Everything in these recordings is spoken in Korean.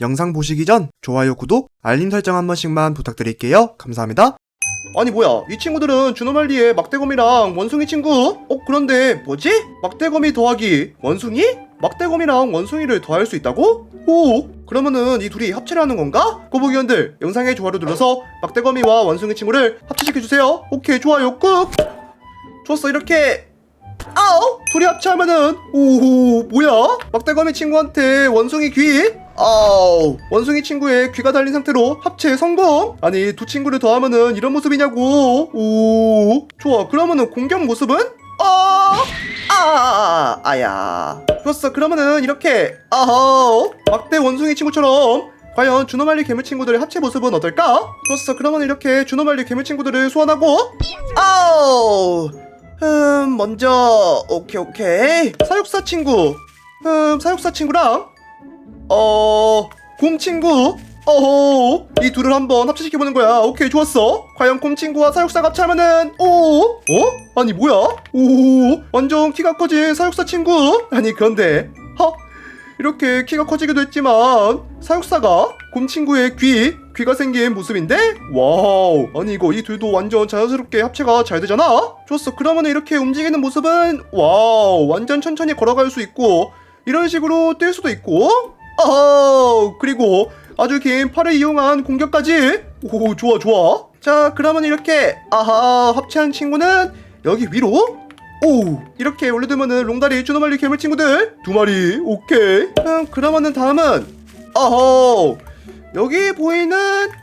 영상 보시기 전 좋아요, 구독, 알림 설정 한 번씩만 부탁드릴게요. 감사합니다. 아니 뭐야 이 친구들은 주노말리의 막대검이랑 원숭이 친구? 어 그런데 뭐지? 막대검이 더하기 원숭이? 막대검이랑 원숭이를 더할 수 있다고? 오 그러면은 이 둘이 합체를 하는 건가? 꼬부기원들 영상에 좋아요 눌러서 막대검이와 원숭이 친구를 합체시켜주세요 오케이 좋아요 꾹 좋았어 이렇게 아우 둘이 합체하면은 오 뭐야 막대검이 친구한테 원숭이 귀 아우 원숭이 친구의 귀가 달린 상태로 합체 성공 아니 두 친구를 더하면은 이런 모습이냐고 오 좋아 그러면은 공격 모습은 아, 아, 아야. 좋았어. 그러면은 이렇게, 아하, 막대 원숭이 친구처럼 과연 주노말리 괴물 친구들의 합체 모습은 어떨까? 좋았어. 그러면 이렇게 주노말리 괴물 친구들을 소환하고, 아우, 음, 먼저, 오케이, 오케이. 사육사 친구, 음, 사육사 친구랑, 어, 곰 친구, 어허, 이 둘을 한번 합체시켜보는 거야. 오케이, 좋았어. 과연 곰 친구와 사육사 합체하면은, 오, 어? 아니, 뭐야? 오, 완전 키가 커진 사육사 친구? 아니, 그런데, 하? 이렇게 키가 커지기도 했지만, 사육사가 곰 친구의 귀, 귀가 생긴 모습인데? 와우. 아니, 이거 이 둘도 완전 자연스럽게 합체가 잘 되잖아? 좋았어. 그러면 이렇게 움직이는 모습은, 와우. 완전 천천히 걸어갈 수 있고, 이런 식으로 뛸 수도 있고, 아 그리고 아주 긴 팔을 이용한 공격까지? 오 좋아 좋아. 자 그러면 이렇게 아하 합체한 친구는 여기 위로. 오 이렇게 올려두면은 롱다리 주노말리 괴물 친구들 두 마리 오케이. 음 그러면은 다음은 아하 여기 보이는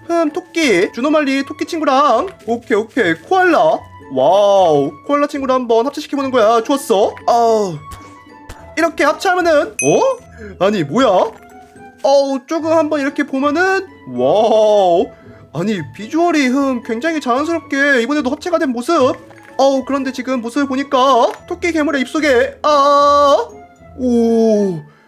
음 토끼 주노말리 토끼 친구랑 오케이 오케이 코알라. 와우 코알라 친구를 한번 합체시켜보는 거야. 좋았어. 아우 이렇게 합체하면은 어? 아니 뭐야? 어우 조금 한번 이렇게 보면은 와우. 아니 비주얼이 흠 굉장히 자연스럽게 이번에도 합체가 된 모습. 어우 그런데 지금 모습을 보니까 토끼 괴물의 입속에 아오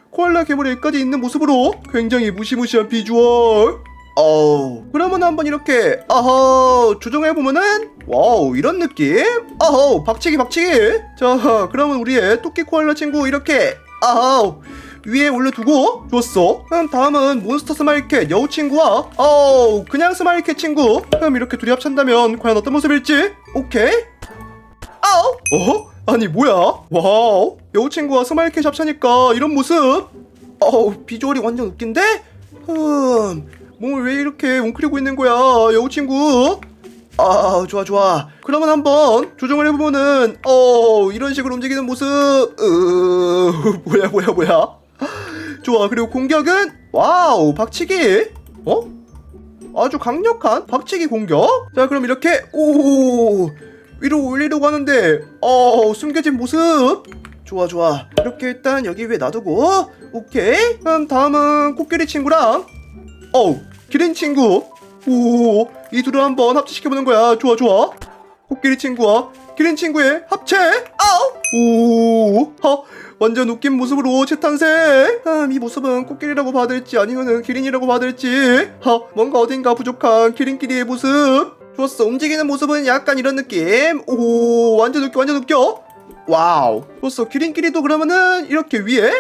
코알라 괴물의 입까지 있는 모습으로 굉장히 무시무시한 비주얼. 어우 그러면 한번 이렇게 아하 조정해 보면은 와우 이런 느낌? 아우 박치기 박치기. 자 그러면 우리의 토끼 코알라 친구 이렇게 아우 위에 올려두고 좋았어. 그럼 다음은 몬스터 스마일캣 여우 친구와 어우 그냥 스마일캣 친구. 그럼 이렇게 둘이 합친다면 과연 어떤 모습일지? 오케이. 아우 어? 아니 뭐야? 와우. 여우 친구와 스마일캣 합치니까 이런 모습. 어우 비주얼이 완전 웃긴데? 흠. 몸을 왜 이렇게 웅크리고 있는 거야 여우 친구? 아 좋아 좋아. 그러면 한번 조정을 해보면은 어 이런 식으로 움직이는 모습. 으 뭐야 뭐야 뭐야 좋아. 그리고 공격은 와우 박치기. 어? 아주 강력한 박치기 공격. 자 그럼 이렇게 오 위로 올리려고 하는데 어 숨겨진 모습. 좋아 좋아. 이렇게 일단 여기 위에 놔두고 오케이. 그럼 다음은 코끼리 친구랑 어우 기린 친구. 오이 둘을 한번 합체시켜보는 거야. 좋아 좋아. 코끼리 친구와 기린 친구의 합체? 아우 오 하, 완전 웃긴 모습으로 재탄생 음, 이 모습은 코끼리라고 봐야 될지 아니면은 기린이라고 봐야 될지? 하, 뭔가 어딘가 부족한 기린끼리의 모습? 좋았어 움직이는 모습은 약간 이런 느낌. 오 완전 웃겨 완전 웃겨. 와우. 좋았어 기린끼리도 그러면은 이렇게 위에?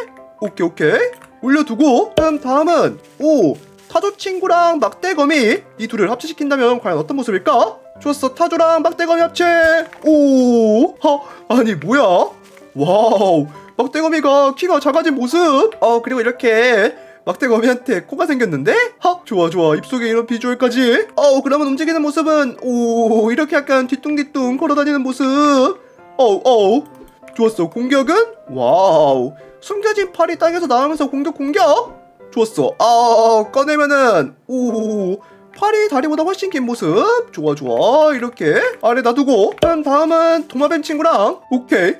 오케이 오케이. 올려두고 그럼 다음은 오 타조 친구랑 막대거미 이 둘을 합체시킨다면 과연 어떤 모습일까? 좋았어 타조랑 막대거미 합체! 오 하, 아니 뭐야? 와우 막대거미가 키가 작아진 모습? 어 그리고 이렇게 막대거미한테 코가 생겼는데? 하 좋아 좋아 입속에 이런 비주얼까지? 어 그러면 움직이는 모습은 오 이렇게 약간 뒤뚱뒤뚱 걸어다니는 모습? 어우 어우 좋았어 공격은? 와우 숨겨진 팔이 땅에서 나오면서 공격 공격 좋았어. 아 꺼내면은. 오 팔이 다리보다 훨씬 긴 모습. 좋아 좋아. 이렇게 아래 놔두고. 그럼 다음은 도마뱀 친구랑. 오케이.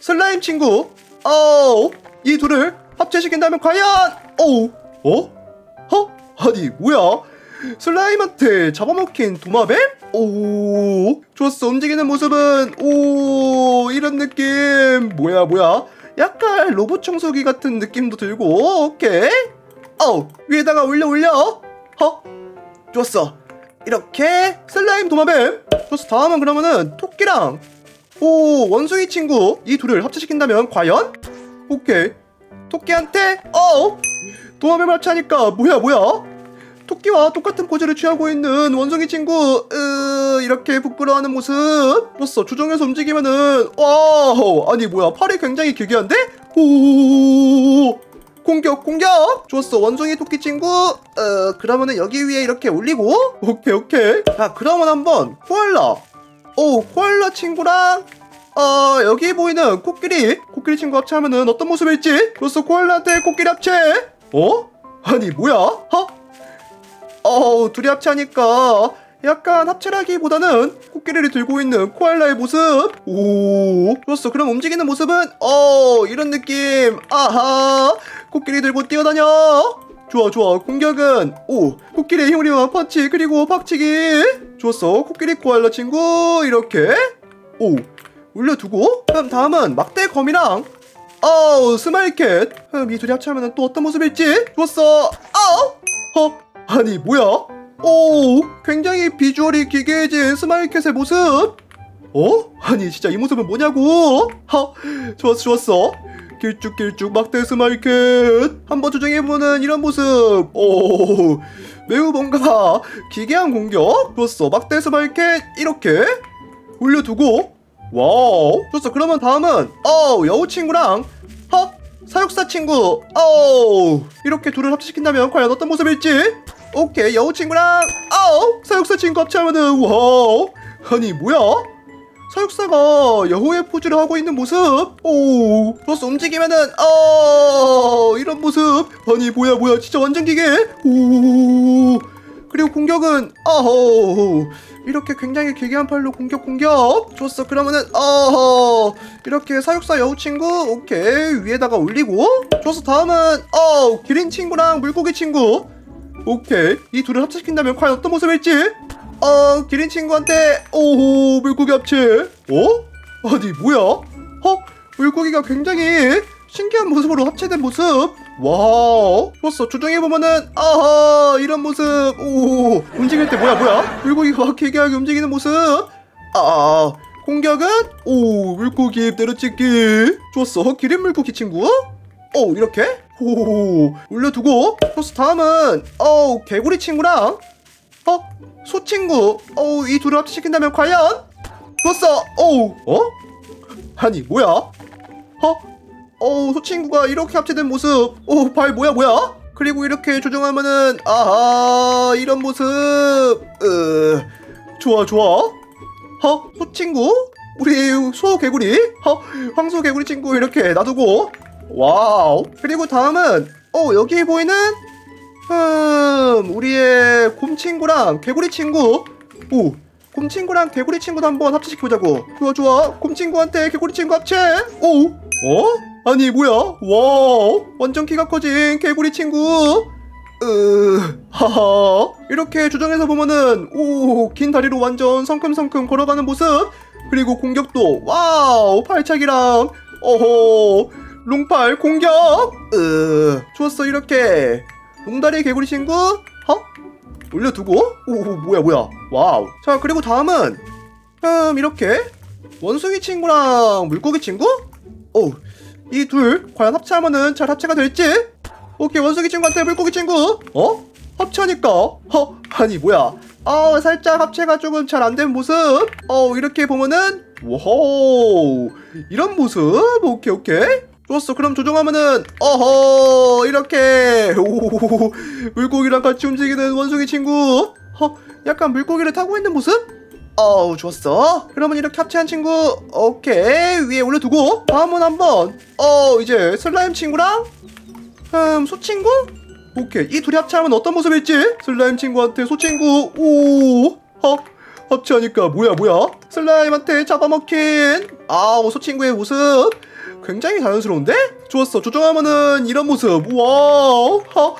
슬라임 친구. 어우 이 둘을 합체시킨다면 과연. 어우 어? 어? 아니 뭐야? 슬라임한테 잡아먹힌 도마뱀? 오. 좋았어. 움직이는 모습은. 오. 이런 느낌. 뭐야 뭐야? 약간 로봇 청소기 같은 느낌도 들고. 오케이 어우 위에다가 올려 올려. 어? 좋았어. 이렇게 슬라임 도마뱀. 좋았어. 다음은 그러면은 토끼랑. 오 원숭이 친구. 이 둘을 합체시킨다면 과연? 오케이. 토끼한테 어? 도마뱀 합체하니까 뭐야 뭐야? 토끼와 똑같은 포즈를 취하고 있는 원숭이 친구. 으, 이렇게 부끄러워하는 모습. 좋았어. 조정해서 움직이면은 와 아니 뭐야. 팔이 굉장히 기괴한데? 오 공격 공격! 좋았어. 원숭이 토끼 친구. 어 그러면은 여기 위에 이렇게 올리고. 오케이 오케이. 자 그러면 한번 코알라. 오 코알라 친구랑 어 여기 보이는 코끼리. 코끼리 친구 합체하면은 어떤 모습일지. 좋았어. 코알라한테 코끼리 합체. 어? 아니 뭐야? 어? 어 둘이 합체하니까 약간 합체라기보다는 코끼리를 들고 있는 코알라의 모습. 오 좋았어. 그럼 움직이는 모습은 어 이런 느낌. 아하 코끼리 들고 뛰어다녀. 좋아 좋아. 공격은 오. 힘을 이용한 펀치 그리고 박치기. 좋았어. 코끼리 코알라 친구. 이렇게. 오. 올려두고. 그럼 다음은 막대 거미랑. 어우 스마일캣. 그럼 이 둘이 합체하면 또 어떤 모습일지. 좋았어. 아우. 어 아니 뭐야? 오. 굉장히 비주얼이 기괴해진 스마일캣의 모습. 어? 아니 진짜 이 모습은 뭐냐고? 하 좋았어 좋았어 길쭉길쭉 막대 스마일캣 한번 조정해보는 이런 모습 오 매우 뭔가 기괴한 공격 좋았어 막대 스마일캣 이렇게 올려두고 와우 좋았어 그러면 다음은 어 여우 친구랑 하 사육사 친구 어 이렇게 둘을 합체시킨다면 과연 어떤 모습일지 오케이 여우 친구랑 어 사육사 친구 합체하면은 와우 아니 뭐야 사육사가 여우의 포즈를 하고 있는 모습. 오 좋았어 움직이면은 어 이런 모습. 아니 뭐야 뭐야 진짜 완전 기계. 오 그리고 공격은 어허 이렇게 굉장히 기괴한 팔로 공격 공격. 좋았어 그러면은 어허 이렇게 사육사 여우 친구 오케이. 위에다가 올리고. 좋았어 다음은 어 기린 친구랑 물고기 친구. 오케이. 이 둘을 합체시킨다면 과연 어떤 모습일지 어 기린 친구한테 오호 물고기 합체? 어? 아니 뭐야? 어? 물고기가 굉장히 신기한 모습으로 합체된 모습? 와 좋았어 조정해 보면은 아하 이런 모습. 오 움직일 때 뭐야 뭐야? 물고기가 막 기괴하게 움직이는 모습? 아 공격은 오 물고기 때려찍기. 좋았어. 기린 물고기 친구? 오 이렇게? 오 올려두고. 좋았어 다음은 어 개구리 친구랑 어 소 친구 어이 둘을 합체시킨다면 과연? 좋았어 오 어? 아니 뭐야? 어? 어우 소친구가 이렇게 합체된 모습. 오발 뭐야 뭐야? 그리고 이렇게 조정하면은 아하 이런 모습. 으 좋아 좋아. 허 소친구? 우리 소 개구리? 허 황소 개구리 친구 이렇게 놔두고. 와우. 그리고 다음은 어 여기 보이는 음 우리의 곰 친구랑 개구리 친구. 오 곰 친구랑 개구리 친구도 한번 합체시켜보자고. 좋아 좋아. 곰 친구한테 개구리 친구 합체. 오 어? 아니 뭐야? 와 완전 키가 커진 개구리 친구. 으 하하. 이렇게 조정해서 보면은 오 긴 다리로 완전 성큼성큼 걸어가는 모습. 그리고 공격도 와우 팔차기랑 어허. 롱팔 공격. 으 좋았어 이렇게 롱다리 개구리 친구? 어? 올려두고? 오 뭐야 뭐야. 와우. 자 그리고 다음은 음 이렇게. 원숭이 친구랑 물고기 친구? 오이둘 과연 합체하면은 잘 합체가 될지? 오케이 원숭이 친구한테 물고기 친구. 어? 합체하니까. 어 아니 뭐야. 아 살짝 합체가 조금 잘 안 된 모습. 어 이렇게 보면은 워호 이런 모습? 오케이 오케이 좋았어. 그럼 조정하면은 어허 이렇게. 오 물고기랑 같이 움직이는 원숭이 친구. 어 약간 물고기를 타고 있는 모습? 어우 좋았어. 그러면 이렇게 합체한 친구 오케이. 위에 올려두고 다음은 한번 어 이제 슬라임 친구랑 음 소친구? 오케이. 이 둘이 합체하면 어떤 모습일지? 슬라임 친구한테 소친구 오 어, 합체하니까 뭐야 뭐야? 슬라임한테 잡아먹힌 아우 소친구의 모습 굉장히 자연스러운데? 좋았어. 조정하면은 이런 모습. 와우. 하,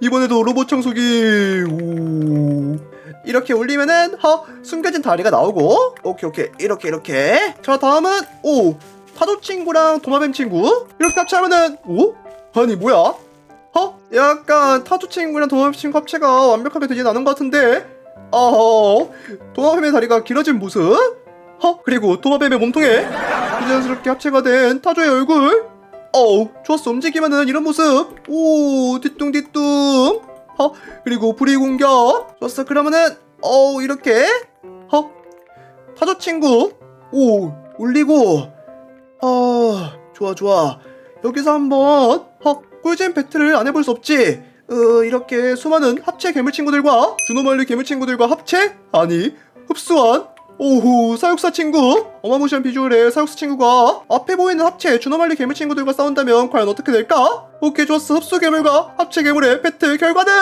이번에도 로봇 청소기. 오. 이렇게 올리면은 허 숨겨진 다리가 나오고. 오케이 오케이. 이렇게 이렇게. 자 다음은 오. 파도 친구랑 도마뱀 친구. 이렇게 합체하면은 오? 아니 뭐야? 허 약간 타조 친구랑 도마뱀 친구 합체가 완벽하게 되진 않은 것 같은데? 어허 도마뱀의 다리가 길어진 모습 허 그리고 도마뱀의 몸통에? 자연스럽게 합체가 된 타조의 얼굴? 어우 좋았어. 움직이면 은 이런 모습. 오 뒤뚱뒤뚱. 어? 그리고 불이 공격. 좋았어. 그러면은 어우 이렇게. 어? 타조 친구. 오 울리고. 아 좋아 좋아. 여기서 한번 어? 꿀잼 배틀을 안 해볼 수 없지? 어 이렇게 수많은 합체 괴물 친구들과 주노말리 괴물 친구들과 합체? 아니 흡수한 오호 사육사 친구? 어마무시한 비주얼의 사육사 친구가 앞에 보이는 합체 주노말리 괴물 친구들과 싸운다면 과연 어떻게 될까? 오케이 좋았어. 흡수 괴물과 합체 괴물의 배틀 결과는?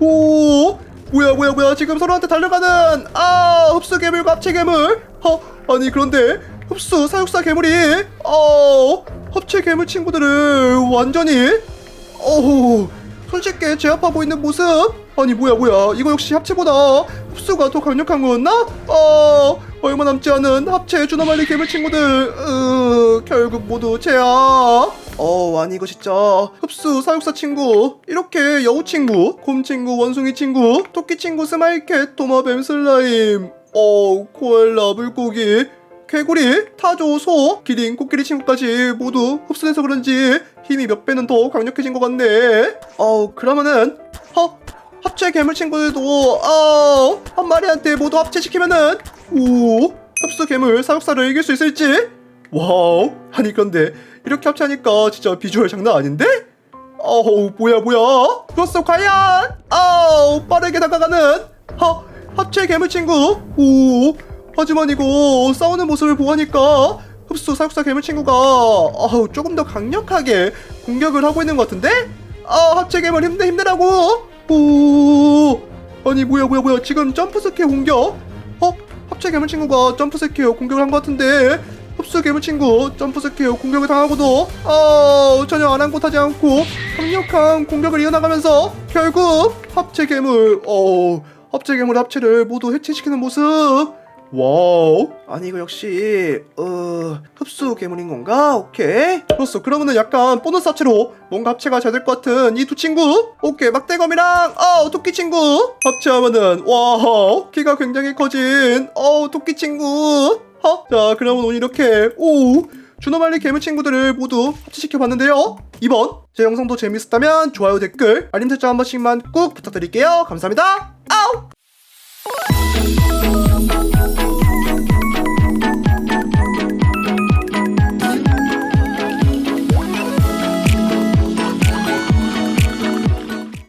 오 뭐야 뭐야 뭐야. 지금 서로한테 달려가는 아 흡수 괴물과 합체 괴물? 어 아니 그런데 흡수 사육사 괴물이 어 합체 괴물 친구들을 완전히 어우 손쉽게 제압하고 있는 모습? 아니 뭐야 뭐야. 이거 역시 합체보다 흡수가 더 강력한 거였나? 어 얼마 남지 않은 합체 주나말리 괴물 친구들. 으, 결국 모두 제압. 어 아니 이거 진짜 흡수 사육사 친구. 이렇게 여우 친구 곰 친구 원숭이 친구 토끼 친구 스마일캣 도마뱀 슬라임. 어 코엘라 물고기 개구리, 타조, 소, 기린, 코끼리 친구까지 모두 흡수돼서 그런지 힘이 몇 배는 더 강력해진 것 같네. 어, 그러면은 허 합체 괴물 친구들도 어, 한 마리한테 모두 합체시키면은 오 흡수 괴물 사육사를 이길 수 있을지? 와우 아니 그런데 이렇게 합체하니까 진짜 비주얼 장난 아닌데? 어우 뭐야 뭐야 좋았어 과연 아우 빠르게 다가가는 허 합체 괴물 친구 오 하지만 이거 싸우는 모습을 보니까 흡수 사육사 괴물 친구가 어우 조금 더 강력하게 공격을 하고 있는 것 같은데? 아 합체 괴물 힘내 힘내라고! 오 아니 뭐야 뭐야 뭐야. 지금 점프 스퀘어 공격. 어? 합체 괴물 친구가 점프 스퀘어 공격을 한 것 같은데? 흡수 괴물 친구 점프 스퀘어 공격을 당하고도 어 전혀 아랑곳하지 않고 강력한 공격을 이어나가면서 결국 합체 괴물 어 합체 괴물 합체를 모두 해체시키는 모습 와우. 아니 이거 역시 어 흡수 괴물인 건가? 오케이. 좋았어 그러면은 약간 보너스 합체로 뭔가 합체가 잘 될 것 같은 이 두 친구. 오케이. 막대검이랑 어 토끼 친구. 합체하면은 와우. 키가 굉장히 커진 어 토끼 친구. 어? 자 그러면 오늘 이렇게 오. 주노말리 괴물 친구들을 모두 합체시켜 봤는데요. 이번 제 영상도 재밌었다면 좋아요 댓글 알림 설정 한 번씩만 꾹 부탁드릴게요. 감사합니다. 아우